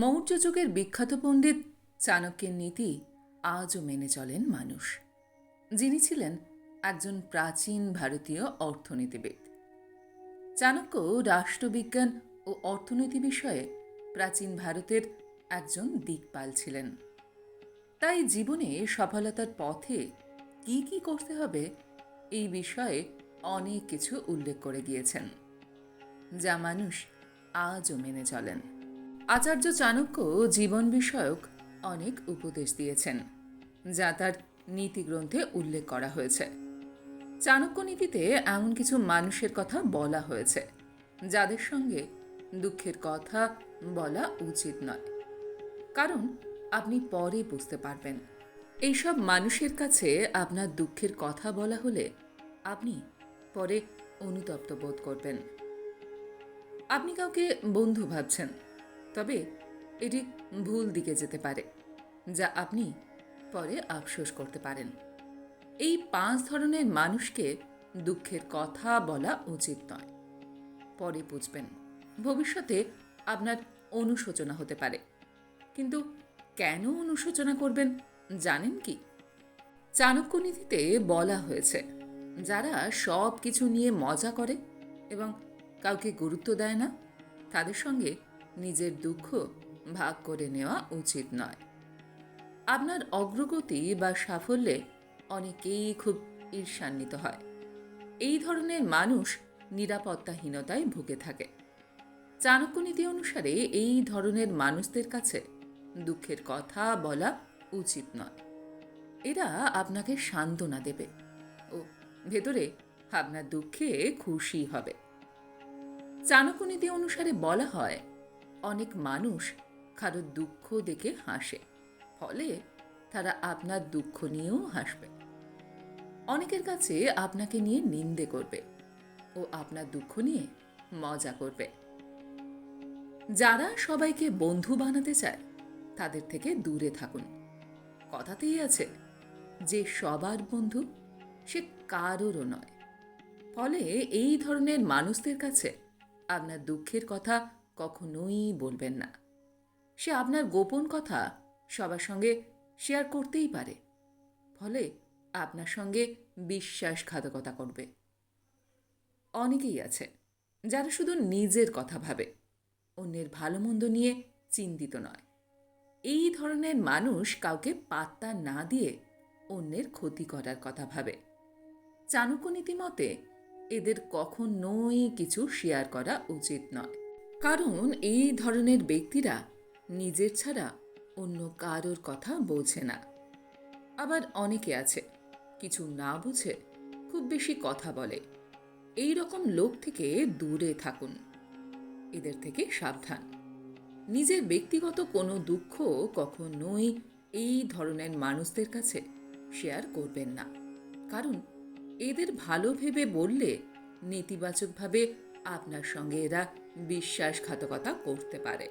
মৌর্য যুগের বিখ্যাত পণ্ডিত চাণক্যের নীতি আজও মেনে চলেন মানুষ। যিনি ছিলেন একজন প্রাচীন ভারতীয় অর্থনীতিবিদ। চাণক্য রাষ্ট্রবিজ্ঞান ও অর্থনীতি বিষয়ে প্রাচীন ভারতের একজন দিকপাল ছিলেন। তাই জীবনে সফলতার পথে কি কি করতে হবে এই বিষয়ে অনেক কিছু উল্লেখ করে গিয়েছেন, যা মানুষ আজও মেনে চলেন। আচার্য চাণক্য জীবন বিষয়ক অনেক উপদেশ দিয়েছেন, যা তার নীতিগ্রন্থে উল্লেখ করা হয়েছে। চাণক্য নীতিতে এমন কিছু মানুষের কথা বলা হয়েছে, যাদের সঙ্গে দুঃখের কথা বলা উচিত নয়। কারণ আপনি পরে বুঝতে পারবেন, এইসব মানুষের কাছে আপনার দুঃখের কথা বলা হলে আপনি পরে অনুতপ্ত বোধ করবেন। আপনি কাউকে বন্ধু ভাবছেন তবে এটি ভুল দিকে যেতে পারে, যা আপনি পরে আফসোস করতে পারেন। এই পাঁচ ধরনের মানুষকে দুঃখের কথা বলা উচিত নয়। পরে বুঝবেন, ভবিষ্যতে আপনার অনুশোচনা হতে পারে। কিন্তু কেন অনুশোচনা করবেন, জানেন কি? চাণক্য নীতিতে বলা হয়েছে, যারা সব কিছু নিয়ে মজা করে এবং কাউকে গুরুত্ব দেয় না, তাদের সঙ্গে নিজের দুঃখ ভাগ করে নেওয়া উচিত নয়। আপনার অগ্রগতি বা সাফল্যে অনেকেই খুব ঈর্ষান্বিত হয়। এই ধরনের মানুষ নিরাপত্তাহীনতায় ভুগে থাকে। চাণক্য নীতি অনুসারে এই ধরনের মানুষদের কাছে দুঃখের কথা বলা উচিত নয়। এরা আপনাকে সান্ত্বনা দেবে ও ভেতরে আপনার দুঃখে খুশি হবে। চাণক্য নীতি অনুসারে বলা হয় অনেক মানুষ কারও দুঃখ দেখে হাসে, ফলে তারা আপনার দুঃখ নিয়েও হাসবে। অনেকের কাছে আপনাকে নিয়ে নিন্দে করবে ও আপনার দুঃখ নিয়ে মজা করবে। যারা সবাইকে বন্ধু বানাতে চায়, তাদের থেকে দূরে থাকুন। কথাতেই আছে, যে সবার বন্ধু, সে কারোরও নয়। ফলে এই ধরনের মানুষদের কাছে আপনার দুঃখের কথা কখনোই বলবেন না। সে আপনার গোপন কথা সবার সঙ্গে শেয়ার করতেই পারে। ফলে আপনার সঙ্গে বিশ্বাসঘাতকতা করবে। অনেকেই আছে যারা শুধু নিজের কথা ভাবে, অন্যের ভালো মন্দ নিয়ে চিন্তিত নয়। এই ধরনের মানুষ কাউকে পাত্তা না দিয়ে অন্যের ক্ষতি করার কথা ভাবে। চাণক্য নীতিমতে এদের কখনোই কিছু শেয়ার করা উচিত নয়। কারণ এই ধরনের ব্যক্তিরা নিজের ছাড়া অন্য কারোর কথা বোঝে না। আবার অনেকে আছে, কিছু না বুঝে খুব বেশি কথা বলে। এই রকম লোক থেকে দূরে থাকুন। এদের থেকে সাবধান। নিজের ব্যক্তিগত কোনো দুঃখ কখনোই এই ধরনের মানুষদের কাছে শেয়ার করবেন না। কারণ এদের ভালো ভেবে বললে নেতিবাচকভাবে আপনার সঙ্গে এরা বিশ্বাসঘাতকতা করতে পারে।